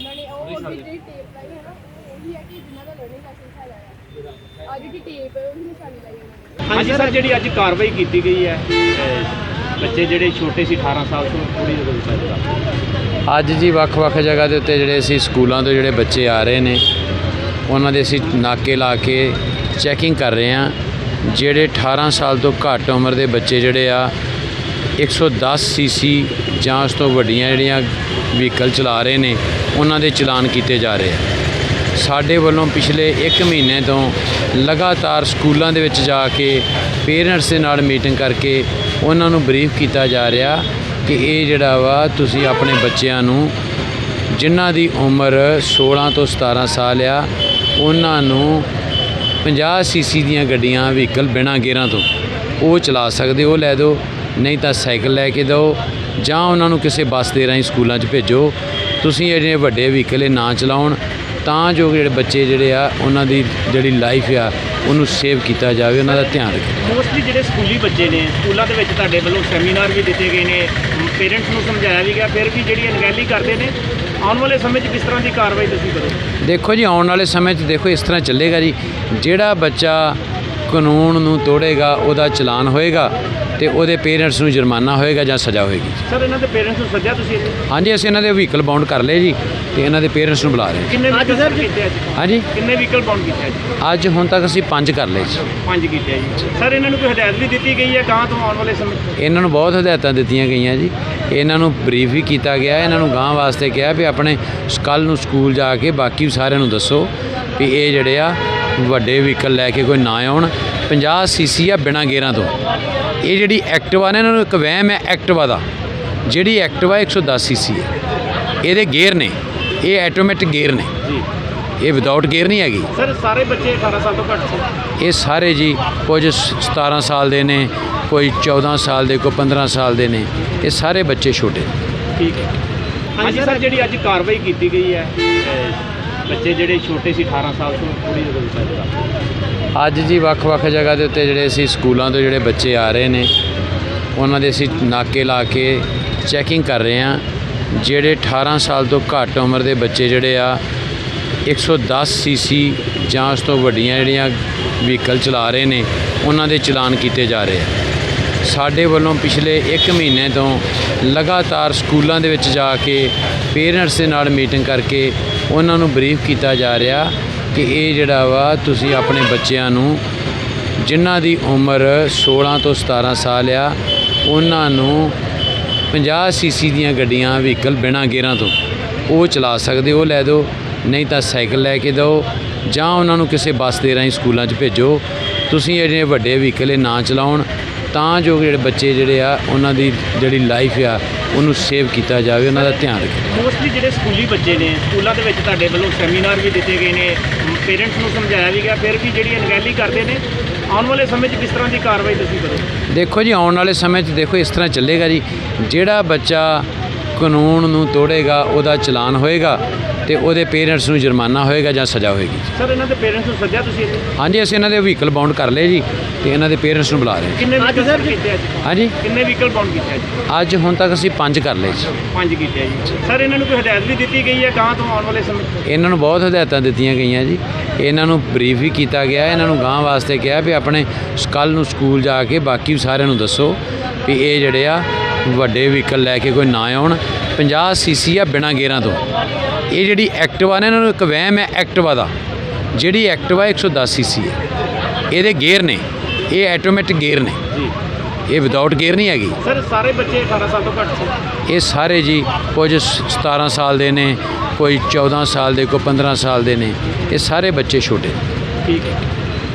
ਨੇ ਉਹ ਉਹਦੀ ਜਿਹੜੀ ਟੇਪ ਲਾਈ ਹੈ ਨਾ ਉਹੀ ਹੈ ਕਿ ਜਿਨ੍ਹਾਂ ਦਾ ਲਰਨਿੰਗ ਲਾਇਸੈਂਸ ਹੈਗਾ ਆ ਅੱਜ ਦੀ ਟੇਪ ਹੈ ਉਹਦੀ ਨਿਸ਼ਾਨੀ ਲਾਈ ਨੇ ਹਾਂਜੀ ਸਰ ਜਿਹੜੀ ਅੱਜ ਕਾਰਵਾਈ ਕੀਤੀ ਗਈ ਹੈ ਬੱਚੇ ਜਿਹੜੇ ਛੋਟੇ ਸੀ 18 ਸਾਲ ਤੋਂ ਪੂਰੀ ਉਮਰ ਦੇ ਤੱਕ ਅੱਜ ਜੀ ਵੱਖ-ਵੱਖ ਜਗ੍ਹਾ ਦੇ ਉੱਤੇ ਜਿਹੜੇ ਅਸੀਂ ਸਕੂਲਾਂ ਤੋਂ ਜਿਹੜੇ ਬੱਚੇ ਆ ਰਹੇ ਨੇ ਉਹਨਾਂ ਦੇ ਅਸੀਂ ਨਾਕੇ ਲਾ ਕੇ ਚੈਕਿੰਗ ਕਰ ਰਹੇ ਹਾਂ। ਜਿਹੜੇ 18 ਸਾਲ ਤੋਂ ਘੱਟ ਉਮਰ ਦੇ ਬੱਚੇ ਜਿਹੜੇ ਆ 110 ਸੀਸੀ ਜਾਂ ਉਸ ਤੋਂ ਵੱਡੀਆਂ ਜਿਹੜੀਆਂ ਵਹੀਕਲ ਚਲਾ ਰਹੇ ਨੇ, ਉਹਨਾਂ ਦੇ ਚਲਾਨ ਕੀਤੇ ਜਾ ਰਹੇ ਆ। ਸਾਡੇ ਵੱਲੋਂ ਪਿਛਲੇ 1 ਮਹੀਨੇ ਤੋਂ ਲਗਾਤਾਰ ਸਕੂਲਾਂ ਦੇ ਵਿੱਚ ਜਾ ਕੇ ਪੇਰੈਂਟਸ ਦੇ ਨਾਲ ਮੀਟਿੰਗ ਕਰਕੇ ਉਹਨਾਂ ਨੂੰ ਬਰੀਫ ਕੀਤਾ ਜਾ ਰਿਹਾ ਕਿ ਇਹ ਜਿਹੜਾ ਵਾ, ਤੁਸੀਂ ਆਪਣੇ ਬੱਚਿਆਂ ਨੂੰ ਜਿਨ੍ਹਾਂ ਦੀ ਉਮਰ 16 ਤੋਂ 17 ਸਾਲ ਆ, ਉਹਨਾਂ ਨੂੰ 50 ਸੀਸੀ ਦੀਆਂ ਗੱਡੀਆਂ, ਵਹੀਕਲ ਬਿਨਾਂ ਗੇਅਰਾਂ ਤੋਂ ਉਹ ਚਲਾ ਸਕਦੇ, ਉਹ ਲੈ ਦਿਓ। ਨਹੀਂ ਤਾਂ ਸਾਈਕਲ ਲੈ ਕੇ ਦਿਓ ਜਾਂ ਉਹਨਾਂ ਨੂੰ ਕਿਸੇ ਬੱਸ ਦੇ ਰਾਹੀਂ ਸਕੂਲਾਂ 'ਚ ਭੇਜੋ। ਤੁਸੀਂ ਇਹ ਜਿਹੜੇ ਵੱਡੇ ਵਹੀਕਲ ਇਹ ਨਾ ਚਲਾਉਣ ਤਾਂ ਜੋ ਜਿਹੜੇ ਬੱਚੇ ਜਿਹੜੇ ਆ ਉਹਨਾਂ ਦੀ ਜਿਹੜੀ ਲਾਈਫ ਆ ਉਹਨੂੰ ਸੇਵ ਕੀਤਾ ਜਾਵੇ ਉਹਨਾਂ ਦਾ ਧਿਆਨ ਰੱਖੋ ਮੋਸਟਲੀ ਜਿਹੜੇ ਸਕੂਲੀ ਬੱਚੇ ਨੇ ਸਕੂਲਾਂ ਦੇ ਵਿੱਚ ਤੁਹਾਡੇ ਵੱਲੋਂ ਸੈਮੀਨਾਰ ਵੀ ਦਿੱਤੇ ਗਏ ਨੇ ਪੇਰੈਂਟਸ ਨੂੰ ਸਮਝਾਇਆ ਵੀ ਗਿਆ ਫਿਰ ਵੀ ਜਿਹੜੀ ਅਣਗਹਿਲੀ ਕਰਦੇ ਨੇ ਆਉਣ ਵਾਲੇ ਸਮੇਂ 'ਚ ਕਿਸ ਤਰ੍ਹਾਂ ਦੀ ਕਾਰਵਾਈ ਤੁਸੀਂ ਕਰੋ ਦੇਖੋ ਜੀ ਆਉਣ ਵਾਲੇ ਸਮੇਂ 'ਚ ਦੇਖੋ ਇਸ ਤਰ੍ਹਾਂ ਚੱਲੇਗਾ ਜੀ। ਜਿਹੜਾ ਬੱਚਾ ਕਾਨੂੰਨ ਨੂੰ ਤੋੜੇਗਾ ਉਹਦਾ ਚਲਾਨ ਹੋਏਗਾ। ਤੇ ਉਹਦੇ ਪੇਰੈਂਟਸ ਨੂੰ ਜੁਰਮਾਨਾ ਹੋਏਗਾ ਜਾਂ ਸਜ਼ਾ ਹੋਏਗੀ। ਸਰ ਇਹਨਾਂ ਦੇ ਪੇਰੈਂਟਸ ਨੂੰ ਸੱਦਿਆ ਤੁਸੀਂ ਇੱਥੇ? ਹਾਂਜੀ ਅਸੀਂ ਇਹਨਾਂ ਦੇ ਵਹੀਕਲ ਬਾਉਂਡ ਕਰ ਲਏ ਜੀ ਤੇ ਇਹਨਾਂ ਦੇ ਪੇਰੈਂਟਸ ਨੂੰ ਬੁਲਾ ਰਹੇ ਹਾਂ। ਕਿੰਨੇ ਵਹੀਕਲ ਕੀਤੇ ਅੱਜ ਹਾਂਜੀ। ਕਿੰਨੇ ਵਹੀਕਲ ਬਾਉਂਡ ਕੀਤੇ ਅੱਜ ਅੱਜ ਹੁਣ ਤੱਕ ਅਸੀਂ ਪੰਜ ਕਰ ਲਏ ਜੀ। ਪੰਜ ਕੀਤੇ ਆ ਜੀ। ਸਰ ਇਹਨਾਂ ਨੂੰ ਕੋਈ ਹਦਾਇਤ ਵੀ ਦਿੱਤੀ ਗਈ ਹੈ ਗਾਂ ਤੋਂ ਆਉਣ ਵਾਲੇ ਸਮੇਂ? 'ਚ? ਇਹਨਾਂ ਨੂੰ ਬਹੁਤ ਹਦਾਇਤਾਂ ਦਿੱਤੀਆਂ ਗਈਆਂ ਜੀ। ਇਹਨਾਂ ਨੂੰ ਬਰੀਫ ਵੀ ਕੀਤਾ ਗਿਆ ਇਹਨਾਂ ਨੂੰ ਗਾਂ ਵਾਸਤੇ ਕਿਹਾ ਵੀ ਆਪਣੇ ਕੱਲ੍ਹ ਨੂੰ ਸਕੂਲ ਜਾ ਕੇ ਬਾਕੀ ਸਾਰਿਆਂ ਨੂੰ ਦੱਸੋ ਵੀ ਇਹ ਜਿਹੜੇ ਆ ਵੱਡੇ ਵਹੀਕਲ ਲੈ ਕੇ ਕੋਈ ਨਾ ਆਉਣ। 50 ਸੀਸੀ ਆ ਬਿਨਾਂ ਗੇਅਰਾਂ ਤੋਂ। ਇਹ ਜਿਹੜੀ ਐਕਟਿਵਾ ਨੇ ਇਹਨਾਂ ਨੂੰ ਇੱਕ ਵਹਿਮ ਹੈ ਐਕਟਿਵਾ ਦਾ। ਜਿਹੜੀ ਐਕਟਿਵਾ 110 ਸੀਸੀ ਹੈ। ਇਹਦੇ ਗੇਅਰ ਨੇ। ਇਹ ਆਟੋਮੈਟਿਕ ਗੇਅਰ ਨੇ। ਜੀ ਇਹ ਵਿਦਆਊਟ ਗੇਅਰ ਨਹੀਂ ਹੈਗੀ। ਸਰ ਸਾਰੇ ਬੱਚੇ 18 ਸਾਲ ਤੋਂ ਘੱਟ ਸੀ। ਇਹ ਸਾਰੇ ਜੀ ਕੁਝ 17 ਸਾਲ ਦੇ ਨੇ ਕੋਈ 14 ਸਾਲ ਦੇ ਕੋਈ 15 ਸਾਲ ਦੇ ਨੇ। ਇਹ ਸਾਰੇ ਬੱਚੇ ਛੋਟੇ ਨੇ। ਠੀਕ ਹੈ। ਹਾਂਜੀ ਸਰ ਜਿਹੜੀ ਅੱਜ ਕਾਰਵਾਈ ਕੀਤੀ ਗਈ ਹੈ ਬੱਚੇ ਜਿਹੜੇ ਛੋਟੇ ਸੀ 18 ਸਾਲ ਤੋਂ ਪੂਰੀ ਤੱਕ ਅੱਜ ਜੀ ਵੱਖ-ਵੱਖ ਜਗ੍ਹਾ ਦੇ ਉੱਤੇ ਜਿਹੜੇ ਅਸੀਂ ਸਕੂਲਾਂ ਤੋਂ ਜਿਹੜੇ ਬੱਚੇ ਆ ਰਹੇ ਨੇ, ਉਹਨਾਂ ਦੇ ਅਸੀਂ ਨਾਕੇ ਲਾ ਕੇ ਚੈਕਿੰਗ ਕਰ ਰਹੇ ਹਾਂ। ਜਿਹੜੇ 18 ਸਾਲ ਤੋਂ ਘੱਟ ਉਮਰ ਦੇ ਬੱਚੇ ਜਿਹੜੇ ਆ 110 ਸੀਸੀ ਜਾਂ ਉਸ ਤੋਂ ਵੱਡੀਆਂ ਜਿਹੜੀਆਂ ਵਹੀਕਲ ਚਲਾ ਰਹੇ ਨੇ, ਉਹਨਾਂ ਦੇ ਚਲਾਨ ਕੀਤੇ ਜਾ ਰਹੇ ਆ। ਸਾਡੇ ਵੱਲੋਂ ਪਿਛਲੇ 1 ਮਹੀਨੇ ਤੋਂ ਲਗਾਤਾਰ ਸਕੂਲਾਂ ਦੇ ਵਿੱਚ ਜਾ ਕੇ ਪੇਰੈਂਟਸ ਦੇ ਨਾਲ ਮੀਟਿੰਗ ਕਰਕੇ ਉਹਨਾਂ ਨੂੰ ਬਰੀਫ ਕੀਤਾ ਜਾ ਰਿਹਾ। ਕਿ ਇਹ ਜਿਹੜਾ ਵਾ, ਤੁਸੀਂ ਆਪਣੇ ਬੱਚਿਆਂ ਨੂੰ ਜਿਨ੍ਹਾਂ ਦੀ ਉਮਰ 16 ਤੋਂ 17 ਸਾਲ ਆ, ਉਹਨਾਂ ਨੂੰ 50 ਸੀਸੀ ਦੀਆਂ ਗੱਡੀਆਂ ਵਹੀਕਲ ਬਿਨਾਂ ਗੇਰਾਂ ਤੋਂ ਉਹ ਚਲਾ ਸਕਦੇ, ਉਹ ਲੈ ਦਿਓ, ਨਹੀਂ ਤਾਂ ਸਾਈਕਲ ਲੈ ਕੇ ਦਿਓ, ਜਾਂ ਉਹਨਾਂ ਨੂੰ ਕਿਸੇ ਬੱਸ ਦੇ ਰਾਹੀਂ ਸਕੂਲਾਂ 'ਚ ਭੇਜੋ, ਤੁਸੀਂ ਜਿਹੜੇ ਵੱਡੇ ਵਹੀਕਲ ਇਹ ਨਾ ਚਲਾਉਣ, ਤਾਂ ਜੋ ਜਿਹੜੇ ਬੱਚੇ ਜਿਹੜੇ ਆ, ਉਹਨਾਂ ਦੀ ਜਿਹੜੀ ਲਾਈਫ ਆ ਉਹਨੂੰ ਸੇਵ ਕੀਤਾ ਜਾਵੇ ਉਹਨਾਂ ਦਾ ਧਿਆਨ ਰੱਖੋ ਮੋਸਟਲੀ ਜਿਹੜੇ ਸਕੂਲੀ ਬੱਚੇ ਨੇ ਸਕੂਲਾਂ ਦੇ ਵਿੱਚ ਤੁਹਾਡੇ ਵੱਲੋਂ ਸੈਮੀਨਾਰ ਵੀ ਦਿੱਤੇ ਗਏ ਨੇ ਪੇਰੈਂਟਸ ਨੂੰ ਸਮਝਾਇਆ ਵੀ ਗਿਆ ਫਿਰ ਵੀ ਜਿਹੜੀ ਅਣਗਹਿਲੀ ਕਰਦੇ ਨੇ ਆਉਣ ਵਾਲੇ ਸਮੇਂ 'ਚ ਕਿਸ ਤਰ੍ਹਾਂ ਦੀ ਕਾਰਵਾਈ ਤੁਸੀਂ ਕਰੋ ਦੇਖੋ ਜੀ ਆਉਣ ਵਾਲੇ ਸਮੇਂ 'ਚ ਦੇਖੋ ਇਸ ਤਰ੍ਹਾਂ ਚੱਲੇਗਾ ਜੀ। ਜਿਹੜਾ ਬੱਚਾ ਕਾਨੂੰਨ ਨੂੰ ਤੋੜੇਗਾ ਉਹਦਾ ਚਲਾਨ ਹੋਏਗਾ ਤੇ ਉਹਦੇ ਪੇਰੈਂਟਸ ਨੂੰ ਜੁਰਮਾਨਾ ਹੋਏਗਾ ਜਾਂ ਸਜ਼ਾ ਹੋਏਗੀ। ਸਰ ਇਹਨਾਂ ਦੇ ਪੇਰੈਂਟਸ ਨੂੰ ਸੱਦਿਆ ਤੁਸੀਂ ਇੱਥੇ? ਹਾਂਜੀ ਅਸੀਂ ਇਹਨਾਂ ਦੇ ਵਹੀਕਲ ਬਾਉਂਡ ਕਰ ਲਏ ਜੀ ਤੇ ਇਹਨਾਂ ਦੇ ਪੇਰੈਂਟਸ ਨੂੰ ਬੁਲਾ ਰਹੇ ਹਾਂ। ਕਿੰਨੇ ਵਹੀਕਲ ਕੀਤੇ ਅੱਜ ਹਾਂਜੀ। ਕਿੰਨੇ ਵਹੀਕਲ ਬਾਉਂਡ ਕੀਤੇ ਅੱਜ ਅੱਜ ਹੁਣ ਤੱਕ ਅਸੀਂ ਪੰਜ ਕਰ ਲਏ ਜੀ। ਪੰਜ ਕੀਤੇ ਆ ਜੀ। ਸਰ ਇਹਨਾਂ ਨੂੰ ਕੋਈ ਹਦਾਇਤ ਵੀ ਦਿੱਤੀ ਗਈ ਹੈ ਗਾਂ ਤੋਂ ਆਉਣ ਵਾਲੇ ਸਮੇਂ? 'ਚ? ਇਹਨਾਂ ਨੂੰ ਬਹੁਤ ਹਦਾਇਤਾਂ ਦਿੱਤੀਆਂ ਗਈਆਂ ਜੀ। ਇਹਨਾਂ ਨੂੰ ਬਰੀਫ ਵੀ ਕੀਤਾ ਗਿਆ ਇਹਨਾਂ ਨੂੰ ਗਾਂ ਵਾਸਤੇ ਕਿਹਾ ਵੀ ਆਪਣੇ ਕੱਲ੍ਹ ਨੂੰ ਸਕੂਲ ਜਾ ਕੇ ਬਾਕੀ ਸਾਰਿਆਂ ਨੂੰ ਦੱਸੋ ਵੀ ਇਹ ਜਿਹੜੇ ਆ ਵੱਡੇ ਵਹੀਕਲ ਲੈ ਕੇ ਕੋਈ ਨਾ ਆਉਣ। 50 ਸੀਸੀ ਆ ਬਿਨਾਂ ਗੇਅਰਾਂ ਤੋਂ। ਇਹ ਜਿਹੜੀ ਐਕਟਿਵਾ ਨੇ ਇਹਨਾਂ ਨੂੰ ਇੱਕ ਵਹਿਮ ਹੈ ਐਕਟਿਵਾ ਦਾ। ਜਿਹੜੀ ਐਕਟਿਵਾ 110 ਸੀਸੀ ਹੈ। ਇਹਦੇ ਗੇਅਰ ਨੇ। ਇਹ ਆਟੋਮੈਟਿਕ ਗੇਅਰ ਨੇ। ਜੀ ਇਹ ਵਿਦਆਊਟ ਗੇਅਰ ਨਹੀਂ ਹੈਗੀ। ਸਰ ਸਾਰੇ ਬੱਚੇ 18 ਸਾਲ ਤੋਂ ਘੱਟ ਸੀ। ਇਹ ਸਾਰੇ ਜੀ ਕੁਝ 17 ਸਾਲ ਦੇ ਨੇ ਕੋਈ 14 ਸਾਲ ਦੇ ਕੋਈ 15 ਸਾਲ ਦੇ ਨੇ। ਇਹ ਸਾਰੇ ਬੱਚੇ ਛੋਟੇ ਠੀਕ ਹੈ।